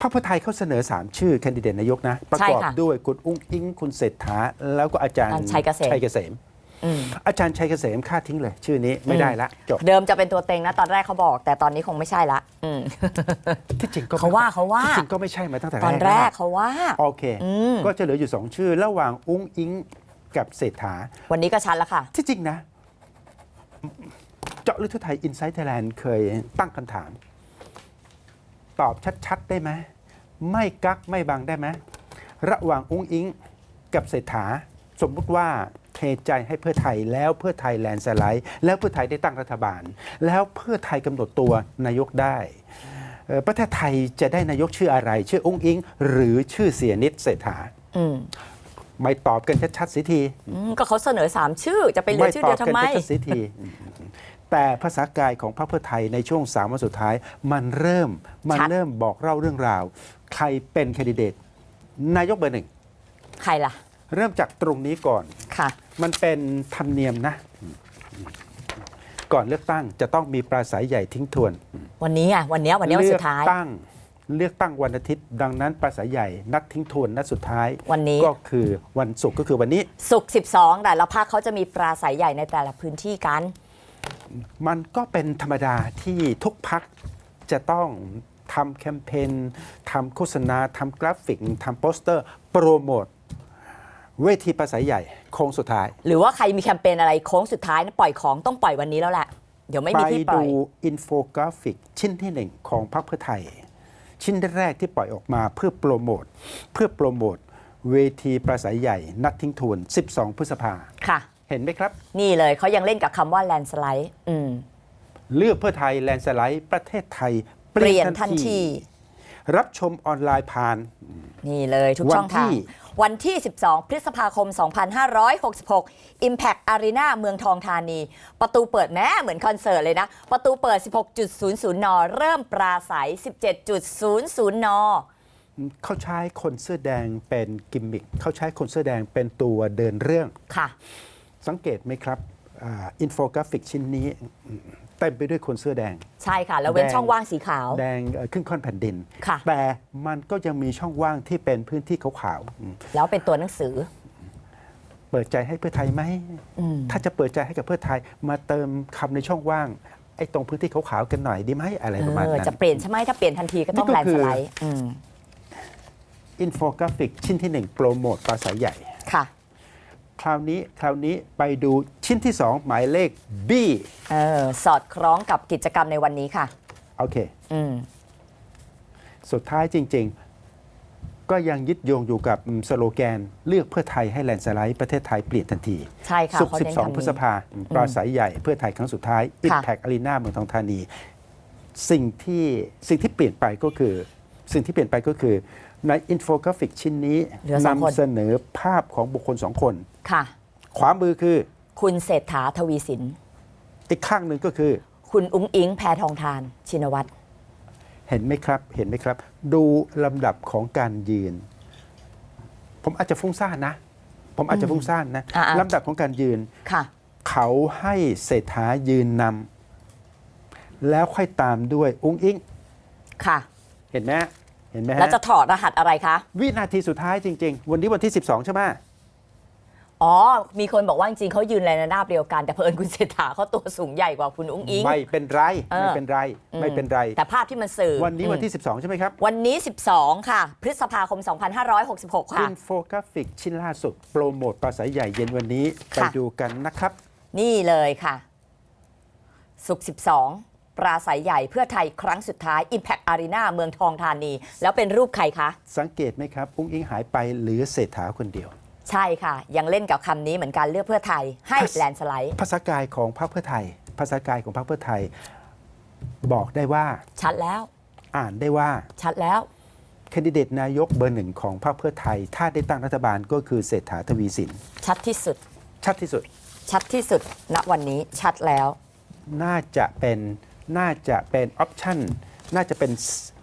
พรรคเพื่อไทยเขาเสนอ 3 ชื่อแคนดิเดตนายกนะ ประใช่กอบค่ะด้วยคุณอุ้งอิงคุณเศรษฐา แล้วก็อาจารย์อาจารย์ชัยเกษมชัยเกษมอืมอาจารย์ชัยเกษมค่าทิ้งเลย ชื่อนี้ไม่ได้ละจบเดิมจะเป็นตัวเต็งนะ ตอนแรกเขาบอก แต่ตอนนี้คงไม่ใช่ละอืมที่จริงก็เขาว่าเขาว่าที่จริงก็ไม่ใช่มาตั้งแต่ตอนแรกะเขาว่าโอเคอืมก็จะเหลืออยู่ 2 ชื่อ ระหว่างอุ้งอิงกับเศรษฐา วันนี้ก็ชัดแล้วค่ะ ที่จริงนะ เจาะลึกทั่วไทยอินไซต์ไทยแลนด์เคยตั้งคำถาม ตอบชัด ๆ ได้ไหมไม่กักไม่บังได้ไหมระหว่างอุ้งอิงกับเศรษฐา สมมุติว่าเทใจให้เพื่อไทยแล้วเพื่อไทยแลนด์สไลด์ แล้วเพื่อไทยได้ตั้งรัฐบาล แล้วเพื่อไทยกำหนดตัวนายกได้เอ่อประเทศไทยจะได้นายกชื่ออะไร ชื่ออุ้งอิง หรือชื่อเสียนิดเศรษฐาอืมไม่ตอบกันชัดๆสิทีอืมก็เขาเสนอสามชื่อจะไปเหลือชื่อเดียวทำไมตอบกันชัดๆสิที แต่ภาษากายของพรรคเพื่อไทยในช่วงสามวันสุดท้าย มันเริ่มมันชัด เริ่มบอกเล่าเรื่องราว ใครเป็นแคนดิเดตนายกเบอร์หนึ่ง ใครล่ะ เริ่มจากตรงนี้ก่อน ค่ะ มันเป็นธรรมเนียมนะ ก่อนเลือกตั้งจะต้องมีปราศัยใหญ่ทิ้งทวน วันนี้อะวันเนี้ยวันเนี้ยวันเลืสุดท้าย ตั้งเลือกตั้งวันอาทิตย์ ดังนั้นปราศัยใหญ่นัดทิ้งทวนนัดสุดท้าย วันนี้ ก็คือวันศุกร์ก็คือวันนี้ ศุกร์12 แต่ละภาคเขาจะมีปราศัยใหญ่ในแต่ละพื้นที่กัน มันก็เป็นธรรมดาที่ทุกพักจะต้องทำแคมเปญทำโฆษณาทำกราฟิกทำโปสเตอร์ โปรโมทเวทีประสัยใหญ่โค้งสุดท้าย หรือว่าใครมีแคมเปญอะไรโค้งสุดท้ายนะปล่อยของต้องปล่อยวันนี้แล้วแหละ เดี๋ยวไม่ไปมีที่ปล่ดูอยอินโฟกราฟิกชิ้นที่หนึ่งของพรรคเพื่อไทย ชิ้นแรกที่ปล่อยออกมาเพื่อโปรโมทเพื่อโปรโมทเวทีประสัยใหญ่ นัดทิ้งทวน 12 พฤษภาค่ะ เห็นไหมครับ นี่เลยเขายังเล่นกับคำว่าแลนสไลด์อืมเลือกเพื่อไทยแลนด์สไลด์ประเทศไทย เปลี่ยนทันทีรับชมออนไลน์ผ่าน นี่เลยทุกวันช่องทางที่วันที่ 12 พฤษภาคม 2566 Impact Arena เมืองทองธานี ประตูเปิดแม้เหมือนคอนเสิร์ตเลยนะ ประตูเปิด 16.00 น เริ่มปราศัย 17.00 น เขาใช้คนเสื้อแดงเป็นกิมมิคเขาใช้คนเสื้อแดงเป็นตัวเดินเรื่องค่ะ สังเกตไหมครับอินโฟกราฟิกชิ้นนี้อืมเต็มไปด้วยคนเสื้อแดง ใช่ค่ะ แล้วเว้นแดงช่องว่างสีขาว แดงเอ่อครึ่งค่อนแผ่นดินค่ะแต่มันก็ยังมีช่องว่างที่เป็นพื้นที่ขาวๆอืมแล้วเป็นตัวหนังสือ เปิดใจให้เพื่อไทยไหมอืมถ้าจะเปิดใจให้กับเพื่อไทยมาเติมคำในช่องว่างไอ้ตรงพื้นที่ขาวๆกันหน่อยดีไหมอะไรประมาณเออนั้นจะเปลี่ยนใช่ไหมถ้าเปลี่ยนทันทีก็ต้องนี่แลก็นคือสไลด์อืมอินโฟกราฟิกชิ้นที่หนึ่งโปรโมทปราศัยใหญ่ค่ะ คราวนี้คราวนี้ไปดูชิ้นที่ 2 หมายเลข B เออสอดคล้องกับกิจกรรมในวันนี้ค่ะ โอเค อืม สุดท้ายจริง ๆ ก็ยังยึดโยงอยู่กับอืมสโลแกน เลือกเพื่อไทยให้แลนด์สไลด์ประเทศไทยเปลี่ยนทันทีใช่ค่ะศุกร์เขาเน้นคำ12นี้พฤษภาปราศัยใหญ่เพื่อไทยครั้งสุดท้าย ค่ะ Impact Arena เมืองทองธานี สิ่งที่สิ่งที่เปลี่ยนไปก็คือ สิ่งที่เปลี่ยนไปก็คือในอินโฟกราฟิกชิ้นนี้เหลือสองคน นำเสนอภาพของบุคคลสองคน ค่ะ ขวามือคือ คุณเศรษฐาทวีสิน อีกข้างหนึ่งก็คือ คุณอุ้งอิงแพทองทาน ชินวัตรเห็นไหมครับ เห็นไหมครับ ดูลำดับของการยืน ผมอาจจะฟุ้งซ่านนะ ผมอาจจะฟุ้งซ่านนะอ่าๆ ลำดับของการยืน ค่ะ เขาให้เศรษฐายืนนำแล้วค่อยตามด้วยอุ้งอิงค่ะ เห็นไหมฮะเห็นไหมฮะ แล้วจะถอดรหัสอะไรคะ วินาทีสุดท้ายจริง ๆ วันนี้วันที่ 12 ใช่ไหม อ๋อ มีคนบอกว่าจริงๆเขายืนในระนาบเดียวกัน แต่เพิ่นคุณเศรษฐาเขาตัวสูงใหญ่กว่าคุณอุ้งอิง ไม่เป็นไรเออ ไม่เป็นไรไม่เป็นไร แต่ภาพที่มันสื่อวันนี้วันที่อืม12 ใช่ไหมครับ วันนี้ 12 ค่ะ พฤษภาคม 2566ค่ะอินโฟกราฟิกชิ้นล่าสุด โปรโมทปราศัยใหญ่เย็นวันนี้ ไปค่ะ ดูกันนะครับ นี่เลยค่ะ สุกร์12 ปราศัยใหญ่เพื่อไทยครั้งสุดท้าย Impact Arena เมืองทองธานี แล้วเป็นรูปใครคะ สังเกตไหมครับ อุ้งอิงหายไปเหลือเศรษฐาคนเดียว ใช่ค่ะ ยังเล่นกับคำนี้เหมือนกันเลือกเพื่อไทยให้พัสแลนด์สไลด์ภาษากายของพรรคเพื่อไทย ภาษากายของพรรคเพื่อไทย บอกได้ว่าชัดแล้ว อ่านได้ว่าชัดแล้วแคนดิเดตนายกเบอร์หนึ่งของพรรคเพื่อไทย ถ้าได้ตั้งรัฐบาลก็คือเศรษฐาทวีสิน ชัดที่สุด ชัดที่สุด ชัดที่สุดณวันนี้ชัดแล้ว น่าจะเป็นน่าจะเป็นออปชันน่าจะเป็น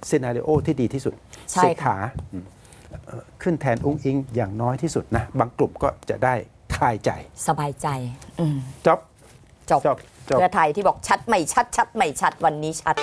ซีนารีโอที่ดีที่สุดใช่เศรษค่ะฐาอืมเอ่อ ขึ้นแทนอุ้งอิงอย่างน้อยที่สุดนะ บางกลุ่มก็จะได้คลายใจสบายใจอืมจบจบจบจบเพื่อไทยที่บอกชัดไม่ชัด ชัดไม่ชัดวันนี้ชัด